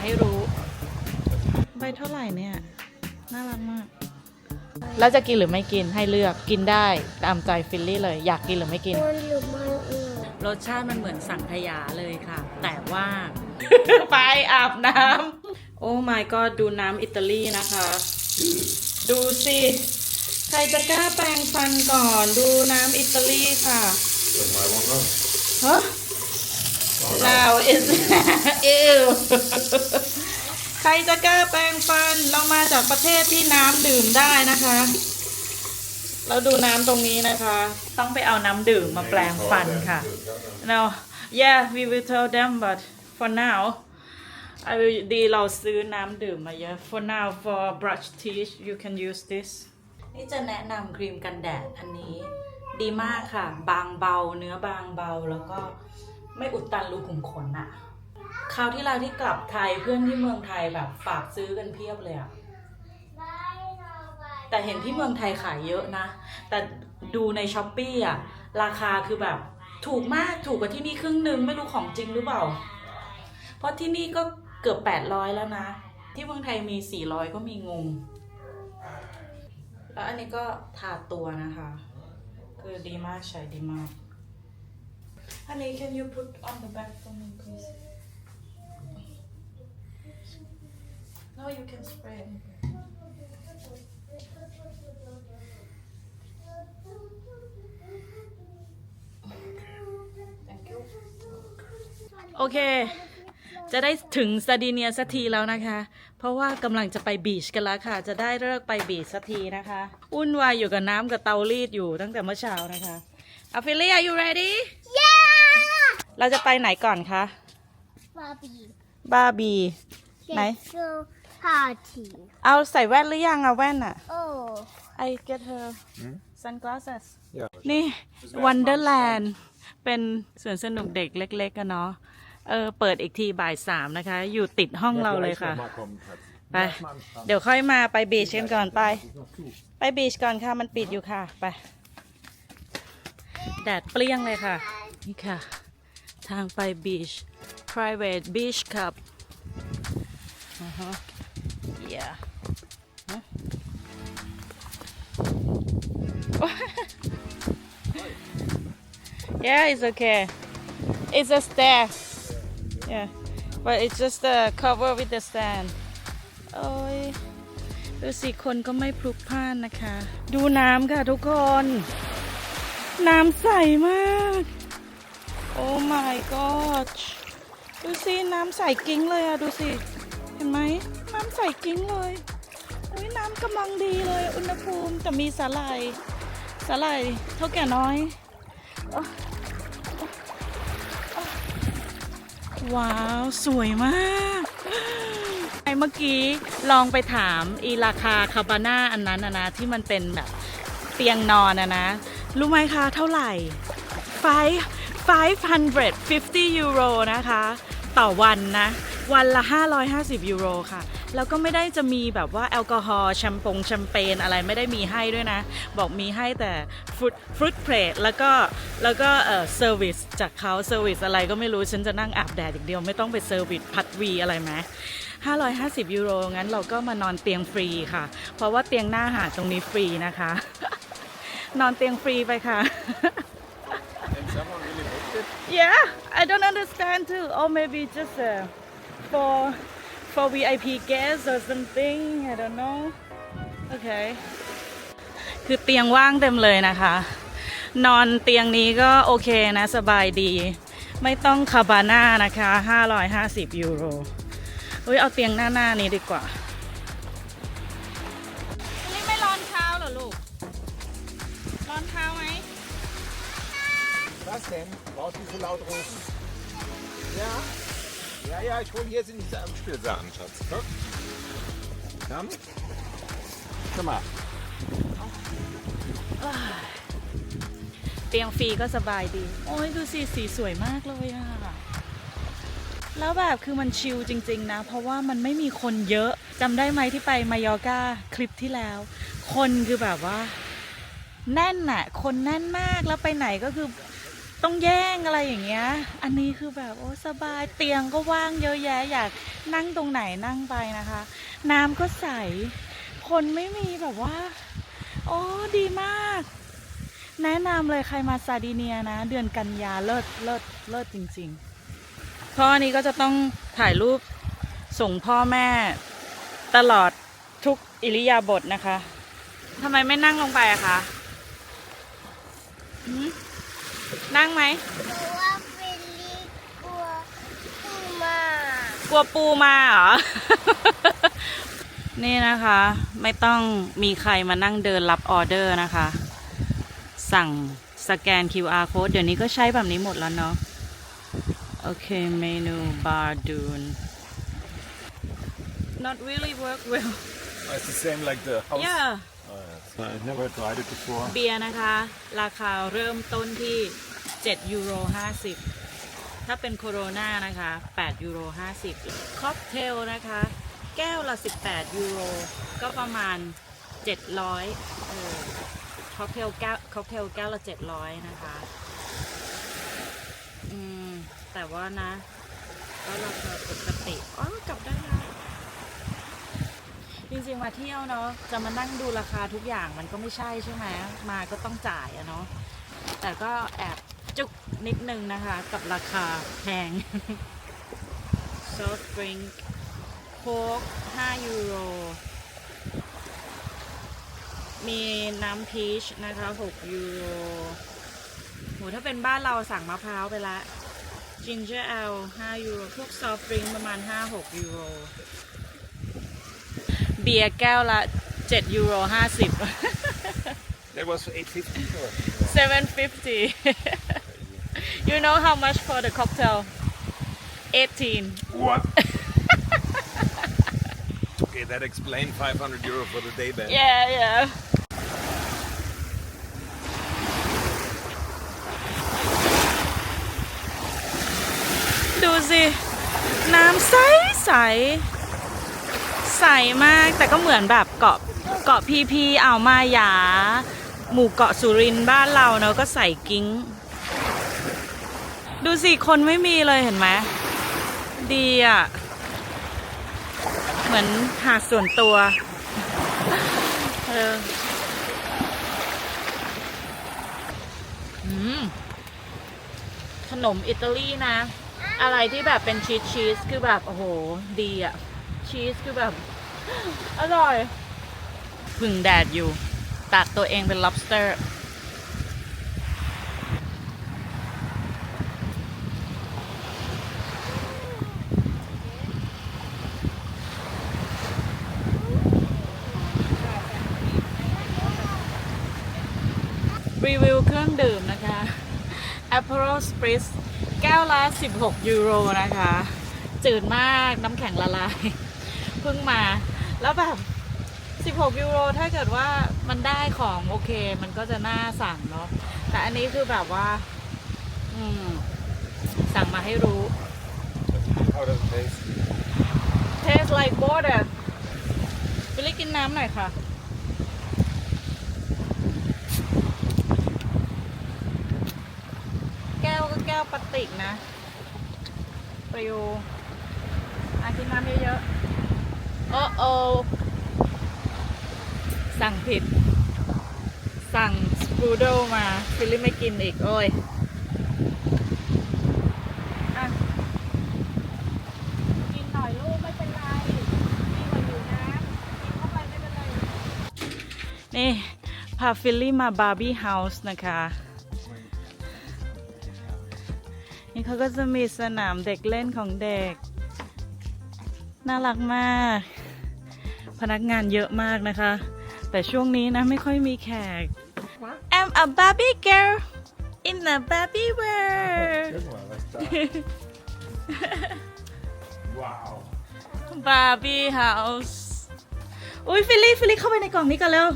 ให้รู้ ใบเท่าไหร่เนี่ย น่ารักมาก แล้วจะกินหรือไม่กินให้เลือกกินได้ตามใจฟิลลี่เลย อยากกินหรือไม่กิน มันหรือไม่เออรสชาติมันเหมือนสังขยาเลยค่ะ แต่ว่า ไปอาบน้ำโอ้ my god ดูน้ำอิตาลีนะคะ ดูสิ ใครจะกล้าแปรงฟันก่อน ดูน้ำอิตาลีค่ะฮะ now is ew ใครจะกล้าแปรงฟันเรามาจากประเทศที่น้ำดื่มได้นะคะ เราดูน้ำตรงนี้นะคะ ต้องไปเอาน้ำดื่มมาแปลงฟันค่ะ now yeah we will tell them but for now I will ดีเราซื้อน้ำดื่มมาเยอะ for now for brush teeth you can use this นี่จะแนะนำครีมกันแดดอันนี้ ดีมากค่ะ บางเบาเนื้อบางเบาแล้วก็ ไม่อุดตันรูขุมขนอะคราวที่เราที่กลับไทยเพื่อนที่เมืองไทยแบบฝากซื้อกันเพียบเลยอะแต่เห็นที่เมืองไทยขายเยอะนะ แต่ดูในช้อปปี้อะราคาคือแบบถูกมากถูกกว่าที่นี่ครึ่งหนึ่งไม่รู้ของจริงหรือเปล่า เพราะที่นี่ก็เกือบ 800 แล้วนะ ที่เมืองไทยมี 400 ก็มีงง แล้วอันนี้ก็ทาตัวนะคะ คือดีมากใช้ดีมาก Honey can you put on the back for me please No you can spray Thank you โอเค จะได้ถึงซาร์ดิเนียสักทีแล้วนะคะ เพราะว่ากำลังจะไปบีชกันแล้วค่ะ จะได้เลิกไปบีชสักทีนะคะวุ่นวายอยู่กับน้ำกับเตารีดอยู่ตั้งแต่เมื่อเช้านะคะอาฟิลี่ are you ready เราจะไปไหนก่อนคะ บาร์บี้บาร์บี ไหนโซพาร์ตี้เอาใส่แว่นหรือยังอะแว่นอะ โอ้ I get her sunglasses Ja. นี่ Wonderland เป็นสวนสนุกเด็กเล็กๆกันเนาะ เออ เปิดอีกทีบ่ายสามนะคะ อยู่ติดห้องเราเลยค่ะ ไป เดี๋ยวค่อยมาไปบีชกันก่อนไป ไปบีชก่อนค่ะ มันปิดอยู่ค่ะ ไป แดดเปรี้ยงเลยค่ะ นี่ค่ะ ทางไปบีช private beach club อือฮะ yeah Yeah, it's okay. It's a stair. Yeah, but it's just a cover with the stand. โอ้ยดูสิคนก็ไม่พลุกพล่านนะคะ ดูน้ำค่ะทุกคน น้ำใสมากโอ้ my god ดูสิ น้ำใสกิ้งเลยอะดูสิ เห็นไหม น้ำใสกิ้งเลยอุ้ยน้ำกำลังดีเลย อุณหภูมิแต่มีสาหร่ายสาหร่ายเท่าแก่น้อย ว้าว สวยมากไอเมื่อกี้ลองไปถามอีราคาคาบาน่าอันนั้นนะที่มันเป็นแบบเตียงนอนนะนะ รู้ไหมคะเท่าไหร่5 550 ยูโรนะคะ ต่อวันนะ วันละ 550 ยูโรค่ะ แล้วก็ไม่ได้จะมีแบบว่าแอลกอฮอล์แชมปงแชมเปญอะไรไม่ได้มีให้ด้วยนะ บอกมีให้แต่ฟรุตฟรุตเพลทแล้วก็แล้วก็เอ่อเซอร์วิสจากเขาเซอร์วิสอะไรก็ไม่รู้ฉันจะนั่งอาบแดดอย่างเดียวไม่ต้องไปเซอร์วิสพัดวีอะไรไหม550 ยูโร งั้นเราก็มานอนเตียงฟรีค่ะ เพราะว่าเตียงหน้าหาดตรงนี้ฟรีนะคะ นอนเตียงฟรีไปค่ะ In summer really booked it. Yeah, I don't understand too. Or maybe just uh, for for VIP guests or something. I don't know. Okay. คือเตียงว่างเต็มเลยนะคะ นอนเตียงนี้ก็โอเคนะ สบายดี ไม่ต้องคาบาน่านะคะ 550 ยูโรอุ้ยเอาเตียงหน้าหน้านี้ดีกว่า Was denn? Brauchst du so laut rufen? Ja? Ja, ja, ich hole hier sind diese Anspielsachen, Schatz. Guck. Komm. Guck mal. เตียงฟรีก็สบายดี โอ้ยดูสิสีสวยมากเลยอะแล้วแบบคือมันชิลจริง ๆ นะ เพราะว่ามันไม่มีคนเยอะจำได้ไหมที่ไปมายอร์กาคลิปที่แล้ว คนคือแบบว่า แน่นน่ะคนแน่นมากแล้วไปไหนก็คือ ต้องแย่งอะไรอย่างเงี้ย อันนี้คือแบบโอ้สบายเตียงก็ว่างเยอะแยะอยากนั่งตรงไหนนั่งไปนะคะ น้ำก็ใส คนไม่มีแบบว่า โอ้ดีมาก แนะนำเลยใครมาซาดิเนียนะ เดือนกันยาเลิศเลิศเลิศจริงๆ เพราะอันนี้ก็จะต้องถ่ายรูปส่งพ่อแม่ตลอดทุกอิริยาบถนะคะทำไมไม่นั่งลงไปอะคะ นั่งไหมเพราะว่าเฟลลี่กลัวปูมากลัวปูมาเหรอ นี่นะคะ ไม่ต้องมีใครมานั่งเดินรับออเดอร์นะคะ สั่งสแกน QR code เดี๋ยวนี้ก็ใช้แบบนี้หมดแล้วเนาะ โอเค เมนูบาร์ดูน not really work well Oh, It's the same like the house. yeah Oh, yeah. I never tried it before. เบียร์นะคะ ราคาเริ่มต้นที่ 7ยูโร50 ถ้าเป็นโคโรนานะคะ8ยูโร50 ค็อกเทลนะคะ แก้วละ 18ยูโรก็ประมาณ 700เออค็อกเทลแก้วค็อกเทลแก้วละ 700 นะคะอืมแต่ว่านะก็ราคาปกติอ๋อกลับได้แล้วจริงๆมาเที่ยวเนาะจะมานั่งดูราคาทุกอย่างมันก็ไม่ใช่ใช่ไหมมาก็ต้องจ่ายอะเนาะแต่ก็แอบ จุกนิดนึงนะคะ กับราคาแพงซอฟต์ดริงก์โค้ก5ยูโร มีน้ำพีชนะคะ 6 ยูโรโหถ้าเป็นบ้านเราสั่งมะพร้าวไปละ ginger ale 5ยูโร พวกซอฟต์ดริงก์ประมาณ 5-6 ยูโร เบียร์แก้วละ 7 ยูโร 50 That was 850 or? 750 you know how much for the cocktail 18 What? okay, that explained 500 euro for the day bed. yeah yeah ดูสิ น้ำใสใส ใสมากแต่ก็เหมือนแบบเกาะเกาะพีพีอ่าวมายา หมู่เกาะสุรินทร์บ้านเราเนาะก็ใส่กิ้ง ดูสิ คนไม่มีเลยเห็นไหมดีอะ เหมือนหาดส่วนตัวเอออขนมอิตาลีนะ อะไรที่แบบเป็นชีสชีสคือแบบ โอ้โห ดีอะ ชีสคือแบบ อร่อยพึ่งแดดอยู่ตัดตัวเองเป็น lobster รีวิวเครื่องดื่มนะคะ Aperol Spritz แก้วละ 16 ยูโรนะคะ จืดมากน้ำแข็งละลาย เพิ่งมา แล้วแบบ 16 ยูโร ถ้าเกิดว่ามันได้ของโอเค มันก็จะน่าสั่งเนาะ แต่อันนี้คือแบบว่า อืม สั่งมาให้รู้ How does it taste? taste like water ไปเรียกกินน้ำหน่อยค่ะ แก้ วก็แก้วพลาสติกนะปริวอากินน้ำเยอะๆโอ้โอสั่งผิด สั่งสปูโดมาฟิลลี่ไม่กินอีก โอ้ยอะกินหน่อยลูกไม่เป็นไรดีกว่าอยู่นะกินเข้าไปไม่เป็นไรนี่พาฟิลลี่มาบาร์บี้เฮาส์นะคะ นี่เขาก็จะมีสนามเด็กเล่นของเด็ก น่ารักมาก พนักงานเยอะมากนะคะ แต่ช่วงนี้นะไม่ค่อยมีแขก I'm a Barbie girl in the Barbie world Good one, like that. wow. บาร์บี้เฮาส์อุ้ยฟิลลี่ฟิลลี่เข้าไปในกล่องนี้ก่อนเร็ว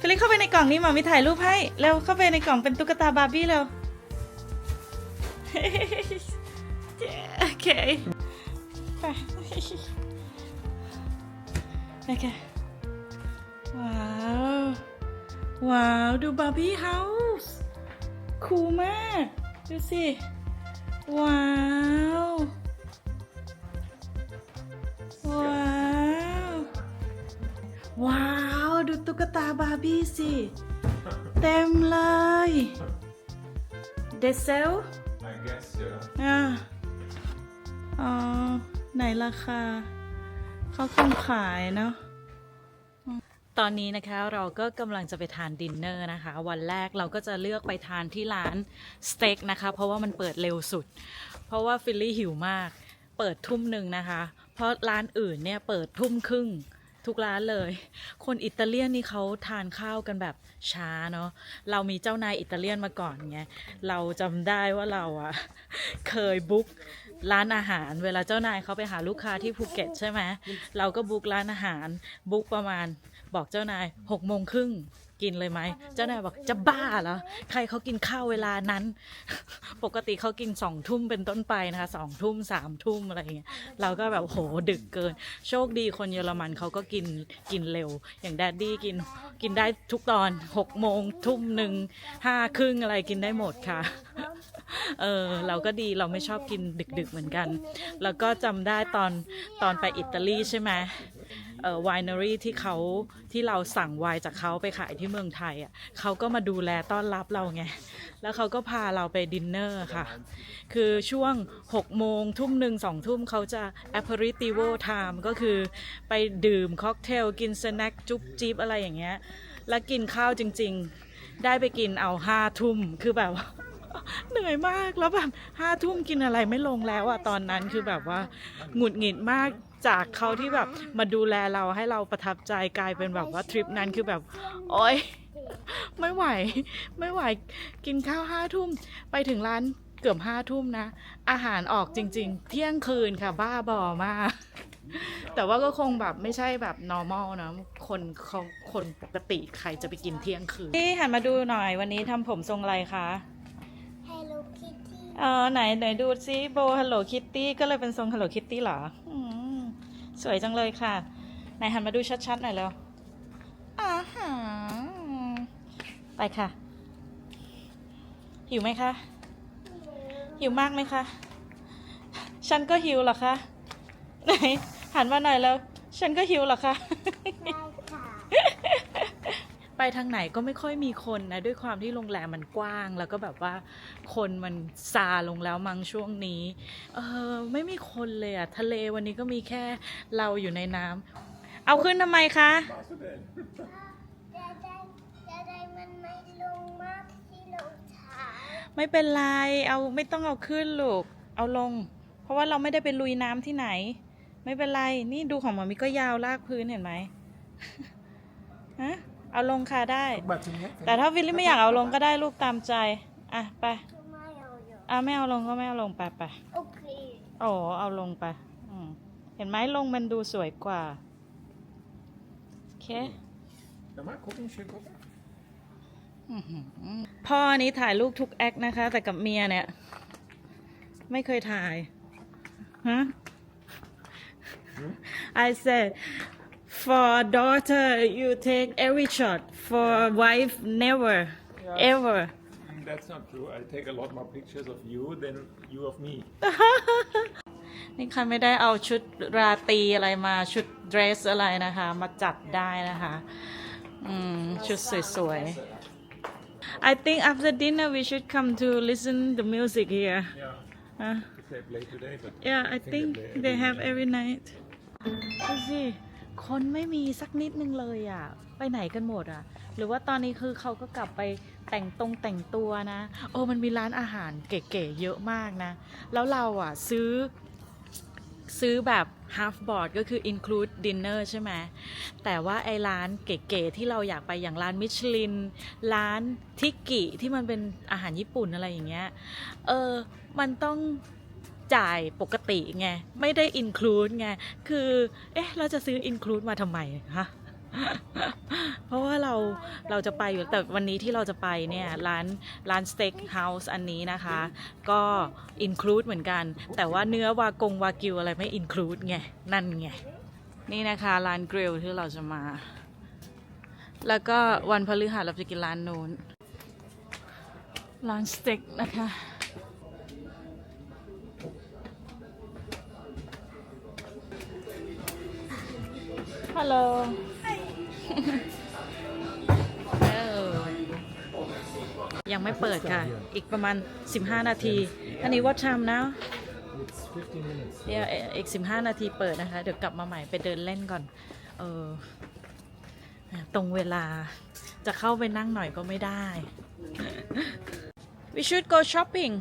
ฟิลลี่เข้าไปในกล่องนี้หมามีถ่ายรูปให้เร็วเข้าไปในกล่องเป็นตุ๊กตาบาร์บี้เร็ว โอเคไปโอเคว้าว ว้าว ดูบาร์บี้เฮาส์คูลมาก ดูสิ ว้าว ว้าว ว้าว ดูตุ๊กตาบาร์บี้สิ เต็มเลย เดซเซล I guess, yeah. อะอ๋อ ไหนราคา เขาคงขายเนาะตอนนี้นะคะเราก็กำลังจะไปทานดินเนอร์นะคะ วันแรกเราก็จะเลือกไปทานที่ร้านสเต็กนะคะ เพราะว่ามันเปิดเร็วสุด เพราะว่าฟิลลี่หิวมาก เปิดทุ่มหนึ่งนะคะ เพราะร้านอื่นเนี่ยเปิดทุ่มครึ่ง ทุกร้านเลย คนอิตาเลียนนี่เขาทานข้าวกันแบบช้าเนาะ เรามีเจ้านายอิตาเลียนมาก่อนไง เราจำได้ว่าเราอะเคยบุ๊กร้านอาหาร เวลาเจ้านายเขาไปหาลูกค้าที่ภูเก็ตใช่ไหม เราก็บุ๊กร้านอาหารบุ๊กประมาณบอกเจ้านายหกโมงครึ่ง กินเลยไหม เจ้านายบอกจะบ้าเหรอ ใครเขากินข้าวเวลานั้น ปกติเขากินสองทุ่มเป็นต้นไปนะคะสองทุ่มสามทุ่มอะไรอย่างเงี้ย เราก็แบบโหดึกเกิน โชคดีคนเยอรมันเขาก็กินกินเร็ว อย่างแดดดี้กินกินได้ทุกตอนหกโมงทุ่มหนึ่งห้าครึ่งอะไรกินได้หมดค่ะ เออเราก็ดีเราไม่ชอบกินดึก ๆเหมือนกัน แล้วก็จำได้ตอนตอนไปอิตาลีใช่ไหมเอ่อ วายนารีที่เขาที่เราสั่งไวน์จากเขาไปขายที่เมืองไทยอะเขาก็มาดูแลต้อนรับเราไง แล้วเขาก็พาเราไปดินเนอร์ค่ะ คือช่วง 6 โมงทุ่มหนึ่งสองทุ่มเขาจะ aperitivo time ก็คือไปดื่มค็อกเทล กินสแน็คจุ๊บจิ๊บอะไรอย่างเงี้ย แล้วกินข้าวจริง ๆ ได้ไปกินเอาห้าทุ่มคือแบบว่าเหนื่อยมากแล้วแบบห้าทุ่มกินอะไรไม่ลงแล้วอะตอนนั้นคือแบบว่าหงุดหงิดมาก จากเขาที่แบบมาดูแลเราให้เราประทับใจกลายเป็นแบบว่าทริปนั้นคือแบบ โอ๊ย ไม่ไหว ไม่ไหว กินข้าวห้าทุ่มไปถึงร้านเกือบห้าทุ่มนะ อาหารออกจริง ๆ เที่ยงคืนค่ะ บ้าบอมาก แต่ว่าก็คงแบบไม่ใช่แบบ normal นะ คนเขาคนปกติใครจะไปกินเที่ยงคืนนี่หันมาดูหน่อยวันนี้ทำผมทรงอะไรคะ Hello Kitty เออไหนไหนดูซิโบ Hello Kitty ก็เลยเป็นทรง Hello Kitty เหรออืม สวยจังเลยค่ะไหนหันมาดูชัดๆหน่อยแล้วอาหาไปค่ะ หิวไหมคะ หิวมากไหมคะ ฉันก็หิวเหรอคะ ไหน หันมาหน่อยแล้ว ฉันก็หิวเหรอคะได้ค่ะ ไปทางไหนก็ไม่ค่อยมีคนนะ ด้วยความที่โรงแรมมันกว้าง แล้วก็แบบว่าคนมันซาลงแล้วมั้งช่วงนี้ เออไม่มีคนเลยอะทะเลวันนี้ก็มีแค่เราอยู่ในน้ำเอาขึ้นทำไมคะ Was du denn? จะได้จะได้มันไม่ลงมากที่เราถ่ายไม่เป็นไร เอาไม่ต้องเอาขึ้นลูก เอาลง เพราะว่าเราไม่ได้ไปลุยน้ำที่ไหน ไม่เป็นไร นี่ดูของหมามิก็ยาวลากพื้นเห็นไหม ฮะ เอาลงค่ะได้ Guck mal zum Heck. แต่ถ้าวิลลี่ไม่อยากเอาลงก็ได้ลูกตามใจ อะไปคือไม่เอาอยู่อะไม่เอาลงก็ไม่เอาลงไปไปโอเคโอ้เอาลงไปอืมเห็นไหมลงมันดูสวยกว่าโอเค Ja, mal gucken, schön gucken. พ่อนี้ถ่ายลูกทุกแอคนะคะ แต่กับเมียเนี่ย ไม่เคยถ่าย ฮะ I said for daughter you take every shot for wife never ever Mm, That's not true. I take a lot more pictures of you than you of me. นี่ค่ะไม่ได้เอาชุดราตรีอะไรมาชุดเดรสอะไรนะคะ มาจัดได้นะคะ อืม ชุดสวยๆ I think after dinner we should come to listen the music here Yeah. uh, They play today, but yeah I think they they play have every every night ดูสิ คนไม่มีสักนิดนึงเลยอะ ไปไหนกันหมดอะ หรือว่าตอนนี้คือเขาก็กลับไปแต่งตรงแต่งตัวนะโอ้มันมีร้านอาหารเก๋ๆเยอะมากนะ แล้วเราอะซื้อซื้อแบบ half board ก็คือ include dinner ใช่ไหม แต่ว่าไอ้ร้านเก๋ๆที่เราอยากไปอย่างร้านมิชลิน ร้านทิกกิที่มันเป็นอาหารญี่ปุ่นอะไรอย่างเงี้ย เออ มันต้อง จ่ายปกติไง ไม่ได้ include ไง คือ เอ๊ะ เราจะซื้อ include มาทำไมฮะเพราะว่าเราเราจะไปอยู่แต่วันนี้ที่เราจะไปเนี่ยร้านร้านสเต็กเฮาส์อันนี้นะคะ ก็อินคลูดเหมือนกัน แต่ว่าเนื้อวากงวากิวอะไรไม่อินคลูดไง นั่นไง นี่นะคะร้านกริลที่เราจะมา แล้วก็วันพฤหัสเราจะกินร้านนู้นร้านสเต็กนะคะ ฮัลโหลยังไม่เปิดค่ะ อีกประมาณ 15 นาที อันนี้ what time now It's 15 minutes. เดี๋ยวอีก 15 นาทีเปิดนะคะ เดี๋ยวกลับมาใหม่ไปเดินเล่นก่อน เออ ตรงเวลา จะเข้าไปนั่งหน่อยก็ไม่ได้ we should go shopping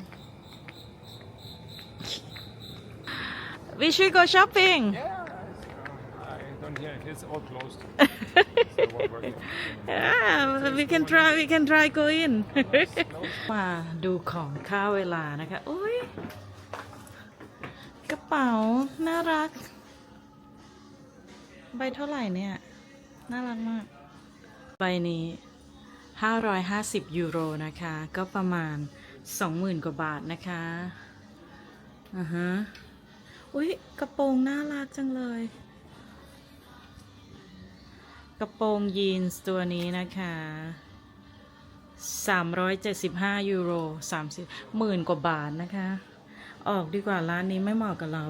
we should go shopping I don't hear it. It's all closed. It won't work. yeah we can try we can try go in มาดูของค่าเวลานะคะโอ้ยกระเป๋าน่ารัก ใบเท่าไหร่เนี่ย น่ารักมาก ใบนี้ 550 ยูโรนะคะ ก็ประมาณ 20,000 กว่าบาทนะคะอ่าฮะ อุ้ยกระโปรงน่ารักจังเลย กระโปรงยีนส์ตัวนี้นะคะ 375 ยูโร 30หมื่นกว่าบาทนะคะ ออกดีกว่าร้านนี้ไม่เหมาะกับเรา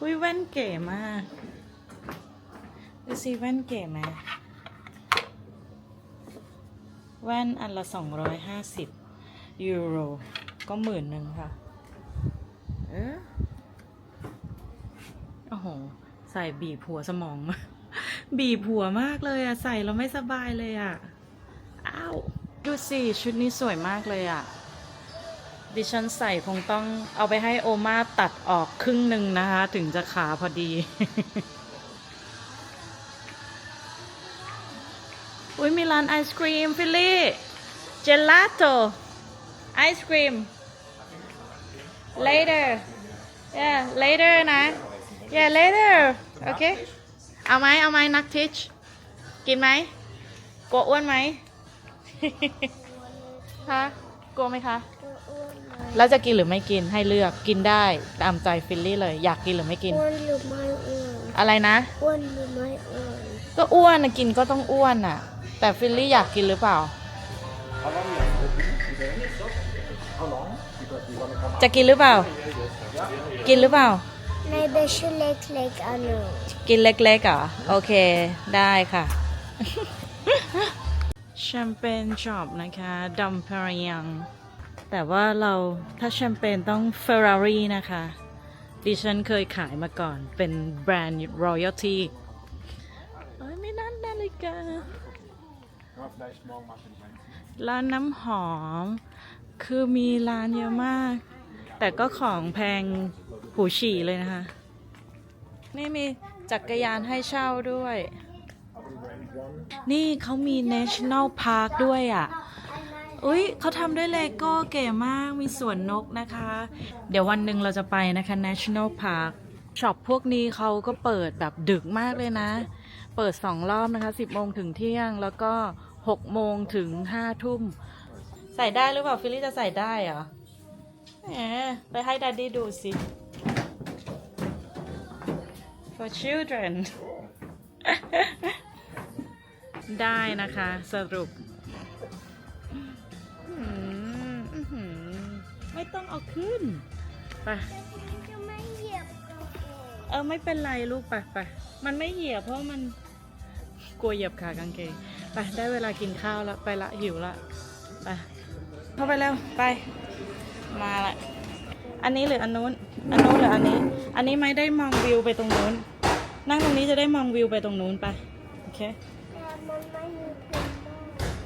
อุ้ยแว่นเก๋มากดูสิแว่นเก๋ไหมแว่นอันละ 250 ยูโร ก็หมื่นหนึ่งค่ะ เออโอ้โห ใส่บีบหัวสมองมา บีบหัวมากเลยอะใส่แล้วไม่สบายเลยอะอ้าวดูสิชุดนี้สวยมากเลยอะดิฉันใส่คงต้องเอาไปให้โอมาตัดออกครึ่งหนึ่งนะคะ ถึงจะขาพอดี อุ้ยมีร้านไอศครีมฟิลลี่เจลาโตไอศครีม later yeah later นะ yeah later โอ เคเอาไหมเอาไหมนักทิชกินไหมกลัวอ้วนไหมฮะกลัวไหมคะตัวอ้วนไหมแล้วจะกินหรือไม่กินให้เลือกกินได้ตามใจฟิลลี่เลย อยากกินหรือไม่กิน อ้วนหรือไม่อ้วนอะไรนะ อ้วนหรือไม่อ้วนก็อ้วนนะกินก็ต้องอ้วนน่ะ แต่ฟิลลี่อยากกินหรือเปล่า จะกินหรือเปล่า กินหรือเปล่า ในเบชูเล็กๆอันหนึ่งกินเล็กๆเหรอะโอเค ได้ค่ะ แชมเปญช็อปนะคะดัมเพรยังแต่ว่าเราถ้าแชมเปญต้อง Ferrari นะคะ ดิฉันเคยขายมาก่อนเป็นแบรนด์ Royalty เอ้ยไม่นั่นนาฬิกา Ja, vielleicht morgen machen wir eins. ร้านน้ำหอม คือมีร้านเยอะมาก แต่ก็ของแพง หูฉี่เลยนะคะ นี่มีจักรยานให้เช่าด้วย นี่เขามี National Park ด้วยอะอุ้ยเขาทำด้วยเลโก้เก๋มาก มีสวนนกนะคะ เดี๋ยววันหนึ่งเราจะไปนะคะ National Park ช็อปพวกนี้เขาก็เปิดแบบดึกมากเลยนะ เปิดสองรอบนะคะ 10โมงถึงเที่ยง แล้วก็6โมงถึง5ทุ่ม ใส่ได้หรือเปล่า ฟิลลี่จะใส่ได้เหรอแหมไปให้ดัดดี้ดูสิ for children ได้นะคะสรุป ไม่ต้องเอาขึ้นไปเออไม่เป็นไรลูกไปไปมันไม่เหยียบเพราะมันกลัวเหยียบขากางเกงไปได้เวลากินข้าวแล้วไปละหิวละไปเข้าไปแล้วไป มาละอันนี้หรืออันนู้น อันนู้นหรืออันนี้ อันนี้ไม่ได้มองวิวไปตรงนู้น นั่งตรงนี้จะได้มองวิวไปตรงนู้นไป โอเคไม่มีอะ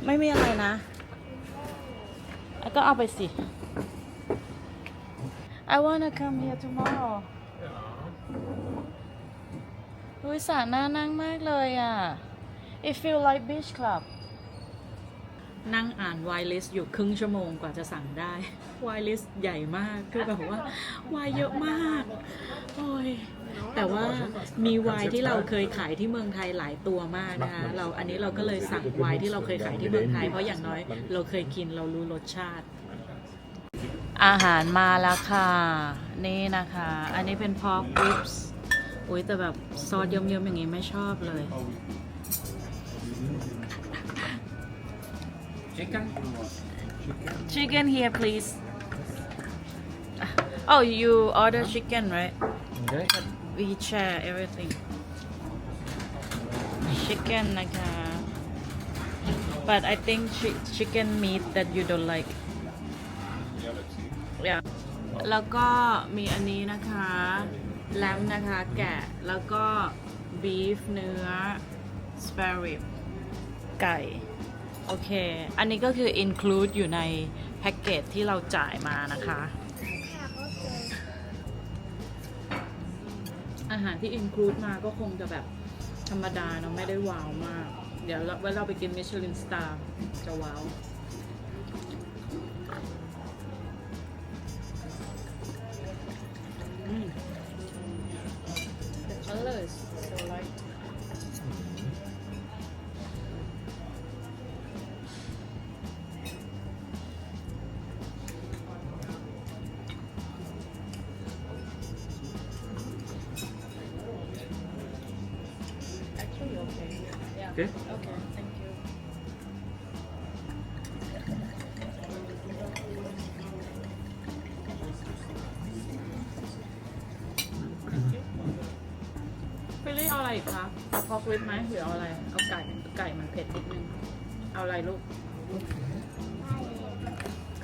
ไม่มีอะไรนะ ก็เอาไปสิ I wanna come here tomorrow อุ้ยสระน่านั่งมากเลยอะ It feel like beach club นั่งอ่าน w i list อยู่ครึ่งชั่วโมงกว่าจะสั่งได้ w i list ใหญ่มากคือแบบว่าวายเยอะมากโอ้ยแต่ว่ามีไวน์ที่เราเคยขายที่เมืองไทยหลายตัวมากนะคะเราอันนี้เราก็เลยสั่งไวน์ที่เราเคยขายที่เมืองไทย เพราะอย่างน้อย เราเคยกินเรารู้รสชาติ อาหารมาแล้วค่ะ นี่นะคะ อันนี้เป็น pork ribs อุ้ยแต่แบบซอสเยิ้มๆอย่างงี้ไม่ชอบเลย Chicken? Chicken here please Oh you order chicken right Okay. we share everything chicken นะคะ but I think chi- chicken meat that you don't like Ja, let's see. yeah. แล้วก็มีอันนี้นะคะแลมนะคะ แกะ แล้วก็ beef เนื้อ spare rib ไก่ โอเค อันนี้ก็คือ include อยู่ในแพ็กเกจที่เราจ่ายมานะคะ อาหารที่ include มาก็คงจะแบบธรรมดาเนาะไม่ได้ว้าวมาก เดี๋ยวเราเราไปกินมิชลินสตาร์จะว้าว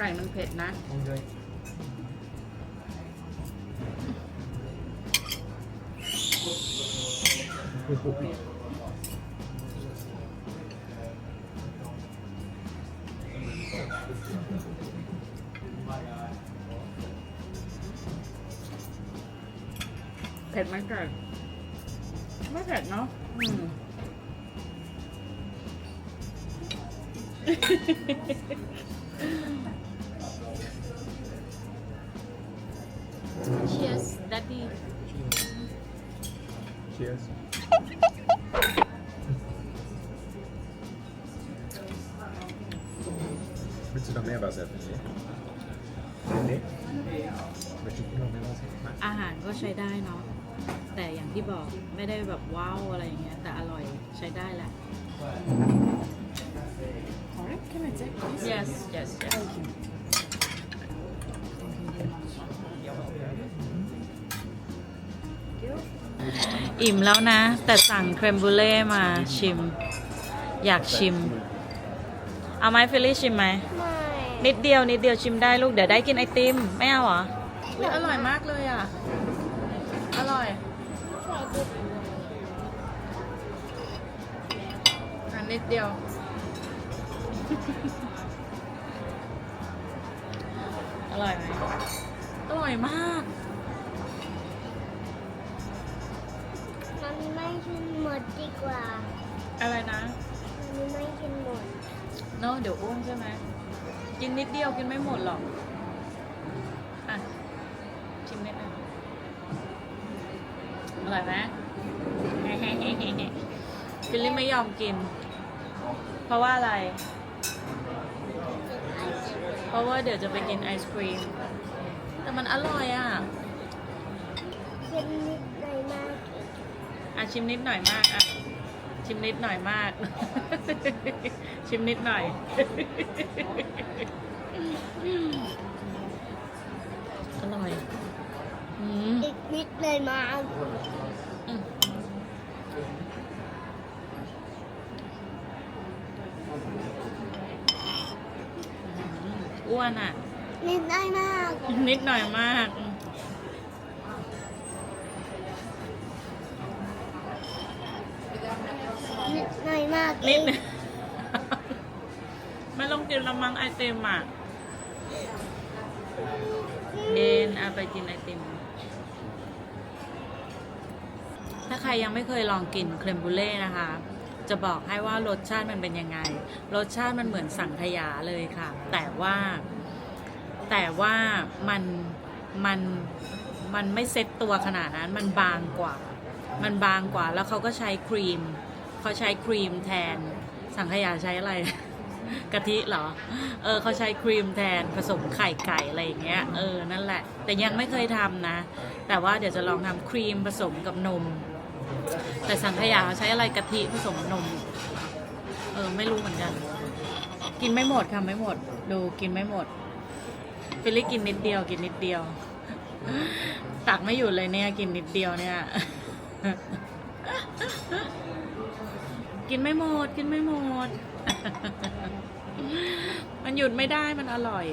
ก่มันเผ็ดนะเผ็ดไหมไก่ไม่เผ็ดเนาะอืม อาหารก็ใช้ได้เนาะแต่อย่างที่บอกไม่ได้แบบว้าวอะไรอย่างเงี้ยแต่อร่อยใช้ได้แหละ Alright, can I take this? yes yes yes Thank you. อิ่มแล้วนะ แต่สั่งเครมบูเล่มาชิม อยากชิม เอาไหมฟิลลี่ชิมไหม ไม่นิดเดียวนิดเดียวชิมได้ลูก เดี๋ยวได้กินไอติม ไม่เอาเหรอ อุ๊ยอร่อยมากเลยอะ อร่อยใส่ดิบอันนิดเดียว อร่อยไหมอร่อยมาก มันไม่กินหมดดีกว่า อะไรนะ มันไม่กินหมด เนาะเดี๋ยวอ้วนใช่ไหม กินนิดเดียวกินไม่หมดหรอก อะ ชิมนิดนึงอ ร่อยไหมฟิลลี่ไม่ยอมกิน เพราะว่าอะไร เพราะว่าเดี๋ยวจะไปกินไอศครีม แต่มันอร่อยอะกินนิดหน่อยมากอะชิมนิดหน่อยมากอะชิมนิดหน่อยมาก ชิมนิดหน่อยอร่อยอืมอีกนิดหน่อยมาก อืม อ้วนอะนิดหน่อยมาก นิดหน่อยมากอืมนิดหน่อยมากนิดไม่ต้องกินละมั้งไอติมอะเดนเอาไปกินไอติม ถ้าใครยังไม่เคยลองกินเครมบูเล่นะคะ จะบอกให้ว่ารสชาติมันเป็นยังไง รสชาติมันเหมือนสังขยาเลยค่ะ แต่ว่าแต่ว่ามันมันมันไม่เซ็ตตัวขนาดนั้น มันบางกว่า มันบางกว่า แล้วเขาก็ใช้ครีม เขาใช้ครีมแทน สังขยาใช้อะไรกะทิเหรอ เออเขาใช้ครีมแทนผสมไข่ไก่อะไรอย่างเงี้ย เออ นั่นแหละ แต่ยังไม่เคยทำนะ แต่ว่าเดี๋ยวจะลองทำครีมผสมกับนม แต่สังขยาใช้อะไรกะทิผสมนม เออ ไม่รู้เหมือนกัน กินไม่หมดค่ะไม่หมด ดูกินไม่หมดฟิลลี่กินนิดเดียว กินนิดเดียว ตักไม่อยู่เลยเนี่ย กินนิดเดียวเนี่ย กินไม่หมด กินไม่หมด มันหยุดไม่ได้มันอร่อย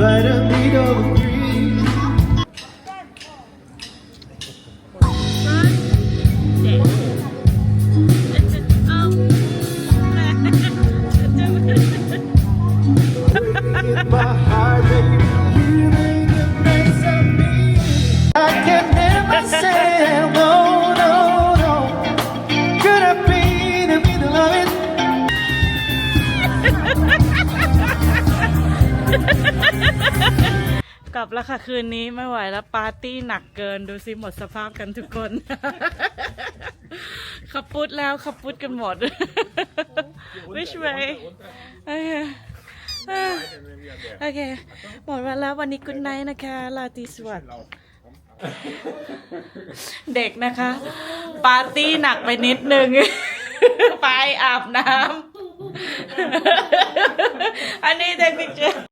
Invite a beat of ค่ะคืนนี้ไม่ไหวแล้วปาร์ตี้หนักเกินดูสิหมดสภาพกันทุกคนขับปุดแล้วขับปุดกันหมด which way โอเคโอเคหมดวันแล้ววันนี้กุนไนนะคะลาตรีสวัสดิ์เด็กนะคะ ปาร์ตี้หนักไปนิดนึง ไปอาบน้ำอันนี้เด็กพิเจ